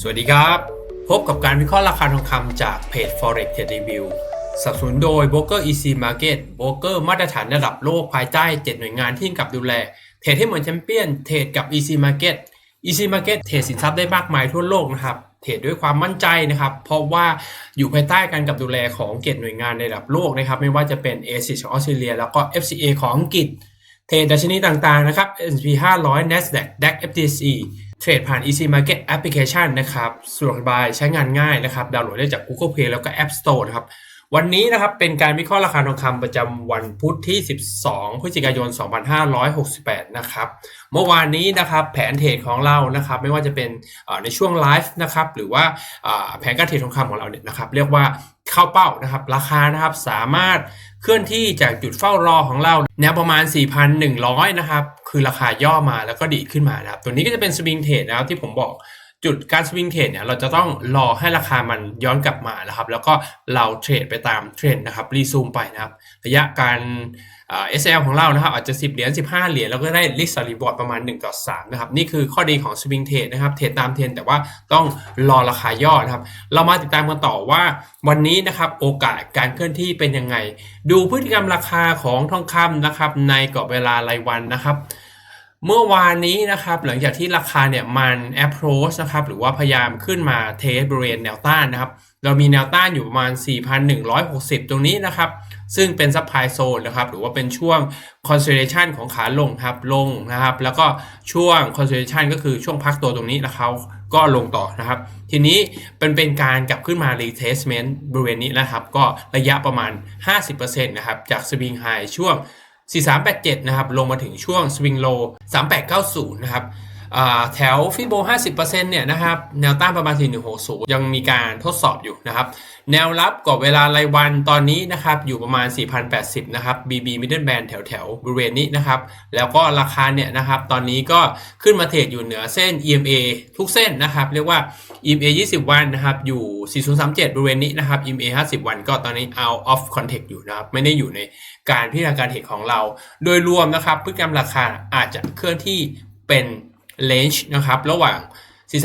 สวัสดีครับ พบกับการวิเคราะห์ราคาทองคำจากเพจ Forex Trade Review สนับสนุนโดย Broker EC Market โบรกเกอร์มาตรฐานระดับโลกภายใต้ 7 หน่วยงานที่กำกับดูแล เทรดให้เหมือนแชมเปี้ยน เทรดกับ EC Market EC Market เทรดสินทรัพย์ได้มากมายทั่วโลกนะครับเทรดด้วยความมั่นใจนะครับ เพราะว่าอยู่ภายใต้การกับดูแลของเกตหน่วยงานในระดับโลกนะครับ ไม่ว่าจะเป็น a s i ของออสเตรเลีย แล้วก็ FCA ของอังกฤษ เทรดดัชนีต่างๆนะครับ S&P 500 NASDAQ DAX FTSE เทรดผ่าน EC Market Application นะครับสะดวกสบายใช้งานง่ายนะครับ ดาวน์โหลดได้จาก Google Play แล้วก็ App Store นะครับวันนี้นะครับเป็นการวิเคราะห์ราคาทองคำประจำวันพุธที่ 12 พฤศจิกายน 2568 นะครับ เมื่อวานนี้นะครับแผนเทรดของเรานะครับ ไม่ว่าจะเป็นในช่วงไลฟ์นะครับหรือว่าแผนการเทรดทองคำของเราเนี่ยนะครับ เรียกว่า เข้าเป้านะครับ ราคานะครับสามารถเคลื่อนที่จากจุดเฝ้ารอของเราแนวประมาณ 4,100 นะครับ คือราคาย่อมาแล้วก็ดีขึ้นมานะครับ ตัวนี้ก็จะเป็นสวิงเทรดนะครับที่ผมบอก จุดการสวิงเทรดเนี่ยเราจะต้องรอให้ราคามันย้อนกลับมานะครับ แล้วก็เราเทรดไปตามเทรนด์นะครับรีซูมไปนะครับ ระยะการเอ่อ SL ของเรานะครับ อาจจะ 10 เหรียญ15 เหรียญแล้วก็ได้ risk reward ประมาณ 1 ต่อ 3 นะครับ นี่คือข้อดีของสวิงเทรดนะครับ เทรดตามเทรนแต่ว่าต้องรอราคาย่อนะครับ เรามาติดตามกันต่อว่าวันนี้นะครับโอกาสการเคลื่อนที่เป็นยังไง ดูพฤติกรรมราคาของทองคำนะครับในกรอบเวลารายวันนะครับ เมื่อวานนี้นะครับหลังจากที่ราคาเนี่ยมัน approach นะครับหรือว่าพยายามขึ้นมาเทสบริเวณแนวต้านนะครับ เรามีแนวต้านอยู่ประมาณ 4,160 ตรงนี้นะครับ ซึ่งเป็น supply zone นะครับหรือว่าเป็นช่วง consolidation ของขาลงครับลงนะครับ แล้วก็ช่วง consolidation ก็คือช่วงพักตัวตรงนี้แล้วเขาก็ลงต่อนะครับ ทีนี้เป็นเป็นการกลับขึ้นมา retestment บริเวณนี้นะครับ ก็ระยะประมาณ 50%นะครับจาก swing high ช่วง 4387 นะครับ ลงมาถึงช่วงสวิงโล 3890 นะครับ แถวฟิโบ 50%เนี่ยนะครับแนวต้านประมาณ 4160 ยังมีการทดสอบอยู่นะครับ แนวรับกรอบเวลารายวันตอนนี้นะครับอยู่ประมาณ 4,080 นะครับ BB Middle Band แถวแถวบริเวณนี้นะครับ แล้วก็ราคาเนี่ยนะครับตอนนี้ก็ขึ้นมาเทรดอยู่เหนือเส้น EMA ทุกเส้นนะครับ เรียกว่า EMA 20 วันนะครับอยู่ 4037 บริเวณนี้นะครับ EMA 50 วันก็ตอนนี้ out of context อยู่นะครับ ไม่ได้อยู่ในการพิจารณาการเทรดของเรา โดยรวมนะครับพฤติกรรมราคาอาจจะเคลื่อนที่เป็น range นะครับ ระหว่าง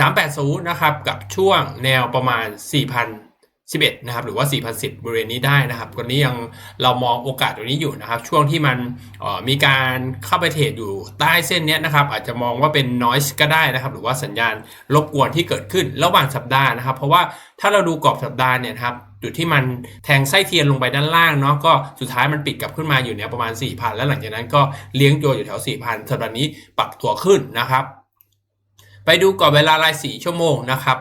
4380 นะครับ กับช่วงแนวประมาณ 4,011 นะครับ หรือว่า 4,010 บริเวณนี้ได้นะครับตอนนี้ยังเรามองโอกาสตรงนี้อยู่นะครับ ช่วงที่มันออมีการเข้าไปเทรดอยู่ใต้เส้นนี้นะครับ อาจจะมองว่าเป็น noise ก็ได้นะครับ หรือว่าสัญญาณรบกวนที่เกิดขึ้นระหว่างสัปดาห์นะครับ เพราะว่าถ้าเราดูกรอบสัปดาห์เนี่ยนะครับจุดที่มันแทงไส้เทียนลงไปด้านล่างเนาะก็สุดท้ายมันปิดกลับขึ้นมาอยู่เนี่ยประมาณ 4,000 แล้วหลังจากนั้นก็เลี้ยงตัวอยู่แถว 4,000สัปดาห์นี้ปรับตัวขึ้นนะครับ ไปดูกรอบเวลาราย4ชั่วโมงนะครับ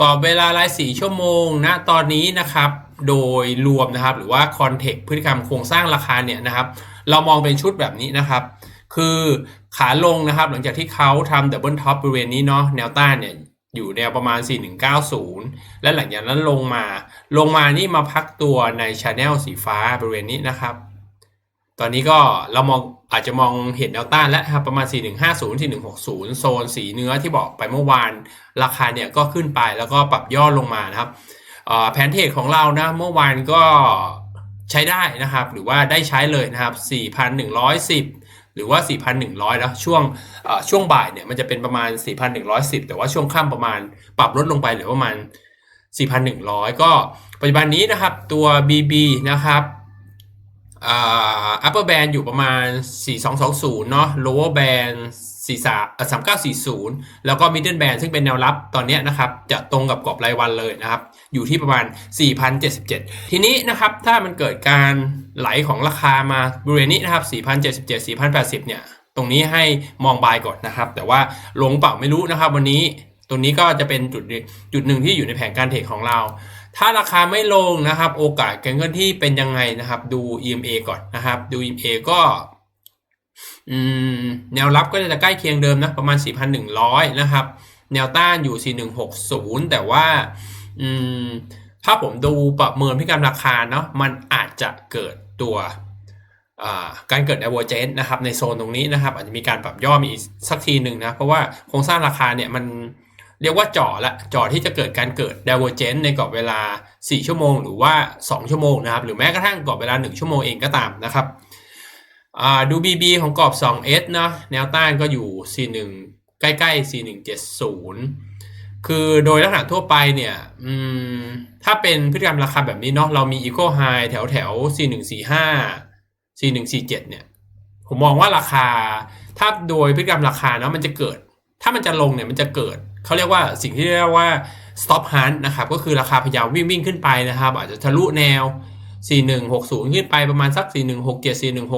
กรอบเวลาราย4ชั่วโมงนะตอนนี้นะครับ โดยรวมนะครับ หรือว่าคอนเทกต์พฤติกรรมโครงสร้างราคาเนี่ยนะครับ เรามองเป็นชุดแบบนี้นะครับ คือขาลงนะครับ หลังจากที่เขาทำดับเบิลท็อปบริเวณนี้เนาะแนวต้านเนี่ยอยู่แนวประมาณ 4190 และหลังจากนั้นลงมา ลงมานี่มาพักตัวในช n แนลสีฟ้าบริเวณนี้นะครับ ตอนนี้ก็เรามองอาจจะมองเห็นแนวต้านแล้วครับประมาณ 4150 4160 โซนสีเนื้อที่บอกไปเมื่อวาน ราคาเนี่ยก็ขึ้นไปแล้วก็ปรับย่อลงมานะครับแผนเทรดของเรานะเมื่อวานก็ใช้ได้นะครับ หรือว่าได้ใช้เลยนะครับ 4,110 หรือว่า 4,100 แล้วช่วงช่วงบ่ายเนี่ยมันจะเป็นประมาณ 4,110 แต่ว่าช่วงค่ำประมาณปรับลดลงไปเหลือประมาณ 4,100 ก็ปัจจุบันนี้นะครับตัว BB นะครับ อ่า upper band อยู่ประมาณ 4220 เนาะ lower band 43 3940 แล้วก็ middle band ซึ่งเป็นแนวรับตอนเนี้ยนะครับ จะตรงกับกรอบรายวันเลยนะครับ อยู่ที่ประมาณ 4,077 ทีนี้นะครับ ถ้ามันเกิดการไหลของราคามาบริเวณนี้นะครับ 4,077 4,080 เนี่ย ตรงนี้ให้มองบายก่อนนะครับ แต่ว่าลงเปล่าไม่รู้นะครับ วันนี้ ตรงนี้ก็จะเป็นจุดจุดหนึ่งที่อยู่ในแผนการเทรดของเรา ถ้าราคาไม่ลงนะครับ โอกาสการเคลื่อนที่เป็นยังไงนะครับ ดู EMA ก่อนนะครับ ดู EMA ก็แนวรับก็จะใกล้เคียงเดิมนะประมาณ 4,100 นะครับ แนวต้านอยู่ 4160 แต่ว่าถ้าผมดูประเมินพิการราคาเนาะมันอาจจะเกิดตัวการเกิด divergence นะครับในโซนตรงนี้นะครับ อาจจะมีการปรับย่อมีอีกสักทีหนึ่งนะ เพราะว่าโครงสร้างราคาเนี่ยมัน เรียกว่าจ่อละจ่อที่จะเกิดการเกิด d i v e r g e n c ในกรอบเวลา 4 ชั่วโมง หรือว่า 2 ชั่วโมงนะครับ หรือแม้กระทั่งกรอบเวลา 1 ชั่วโมงเองก็ตามนะครับดู BB ของกรอบ 2S นะแนวต้านก็อยู่ใกล้ๆ 4170 คือโดยลักษณะทั่วไปเนี่ยถ้าเป็นพฤติกรรมราคาแบบนี้เนาะเรามี Eco High แถวแถว4145 4147 เนี่ยผมมองว่าราคาถ้าโดยพฤติกรรมราคาเนาะมันจะเกิด ถ้ามันจะลงเนี่ยมันจะเกิด เขาเรียกว่าสิ่งที่เรียกว่า stop hunt นะครับ ก็คือราคาพยายามวิ่งวิ่งขึ้นไปนะครับ อาจจะทะลุแนว 4160 ขึ้นไปประมาณสัก 4167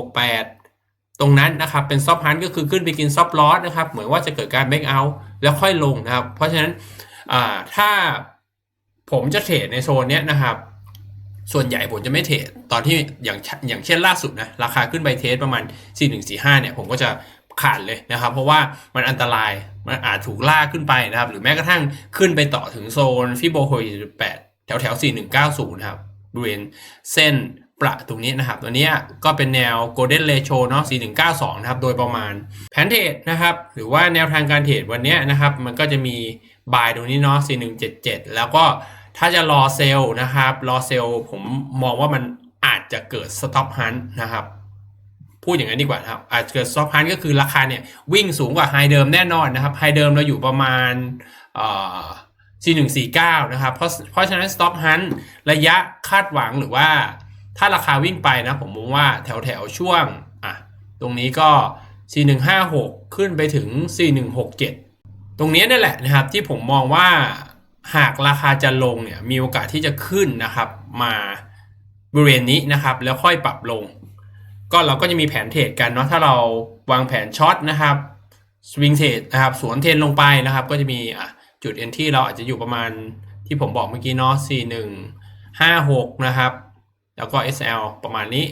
4168 ตรงนั้นนะครับ เป็น stop hunt ก็คือขึ้นไปกิน stop loss นะครับ เหมือนว่าจะเกิดการ break out แล้วค่อยลงนะครับ เพราะฉะนั้นถ้าผมจะเทรดในโซนนี้นะครับส่วนใหญ่ผมจะไม่เทรดตอนที่อย่างอย่างเช่นล่าสุดนะราคาขึ้นไปเทสประมาณ 4145เนี่ยผมก็จะขาดเลยนะครับ เพราะว่ามันอันตราย มันอาจถูกลากขึ้นไปนะครับ หรือแม้กระทั่งขึ้นไปต่อถึงโซนฟิโบโฮ48แถวแถว4190นะครับบริเวณเส้นประตรงนี้นะครับ ตัวนี้ก็เป็นแนว golden ratio เนาะ4192 นะครับ โดยประมาณแผนเทรดนะครับ หรือว่าแนวทางการเทรดวันนี้นะครับ มันก็จะมีบายตรงนี้เนาะ4177 แล้วก็ถ้าจะรอเซลล์นะครับ รอเซลล์ผมมองว่ามันอาจจะเกิด stop hunt นะครับ พูดอย่างนั้นดีกว่าครับอาจจะเกิด stop hunt ก็คือราคาเนี่ยวิ่งสูงกว่าไฮเดิมแน่นอนนะครับไฮเดิมเราอยู่ประมาณเอ่อ4149นะครับเพราะเพราะฉะนั้น stop hunt ระยะคาดหวังหรือว่า ถ้าราคาวิ่งไปนะผมมองว่าแถวแถวๆช่วงอะตรงนี้ก็ 4156 ขึ้นไปถึง 4167 ตรงนี้นั่นแหละนะครับที่ผมมองว่าหากราคาจะลงเนี่ยมีโอกาสที่จะขึ้นนะครับมาบริเวณนี้นะครับแล้วค่อยปรับลง ก็เราก็จะมีแผนเทรดกันเนาะถ้าเราวางแผนช็อตนะครับสวิงเทรดนะครับสวนเทรนลงไปนะครับ ก็จะมีอะจุดเอ็นที่เราอาจจะอยู่ประมาณที่ผมบอกเมื่อกี้เนาะ41 56 นะครับ แล้วก็ SL ประมาณนี้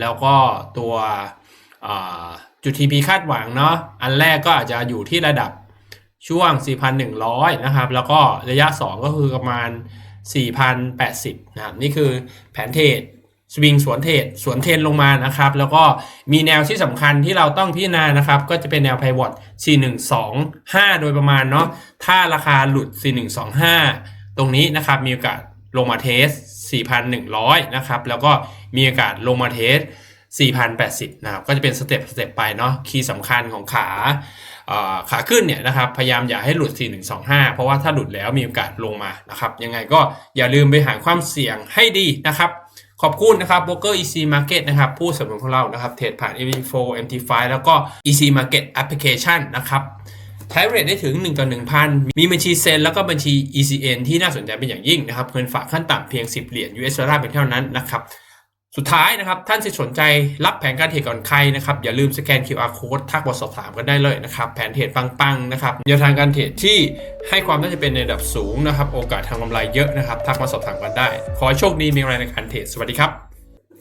แล้วก็ตัวจุด TP คาดหวังเนาะอันแรกก็อาจจะอยู่ที่ระดับช่วง 4,100 นะครับ แล้วก็ระยะ 2 ก็คือประมาณ 4,080 นะครับ นี่คือแผนเทรด สวิงสวนเทรดสวนเทรนลงมานะครับ แล้วก็มีแนวที่สำคัญที่เราต้องพิจารณานะครับ ก็จะเป็นแนวไพวอต4125 โดยประมาณเนาะถ้าราคาหลุด 4125 ตรงนี้นะครับ มีโอกาสลงมาเทส 4,100 นะครับ แล้วก็มีโอกาสลงมาเทส 4,080 นะครับ ก็จะเป็นสเต็ปสเต็ปไปเนาะคีย์สำคัญของขาขาขึ้นเนี่ยนะครับพยายามอย่าให้หลุด 4125 เพราะว่าถ้าหลุดแล้วมีโอกาสลงมานะครับ ยังไงก็อย่าลืมไปหาความเสี่ยงให้ดีนะครับ ขอบคุณนะครับ Broker EC Market นะครับ ผู้สนับสนุนของเรานะครับ เทรดผ่าน MT4 MT5 แล้วก็ EC Market Application นะครับ ใช้เรทได้ถึง 1 ต่อ 1,000 มีบัญชีเซ็นแล้วก็บัญชี ECN ที่น่าสนใจเป็นอย่างยิ่งนะครับ เงินฝากขั้นต่ำเพียง 10 เหรียญ US ดอลลาร์เป็นเท่านั้นนะครับ สุดท้ายนะครับ ท่านที่สนใจรับแผนการเทรดก่อนใครนะครับ อย่าลืมสแกน QR code ทักบทสอบถามกันได้เลยนะครับ แผนเทรดปังๆนะครับแนวทางการเทรดที่ให้ความน่าจะเป็นในระดับสูงนะครับ โอกาสทางกำไรเยอะนะครับ ทักมาสอบถามกันได้ ขอให้โชคดีมีอะไรในการเทรดสวัสดีครับ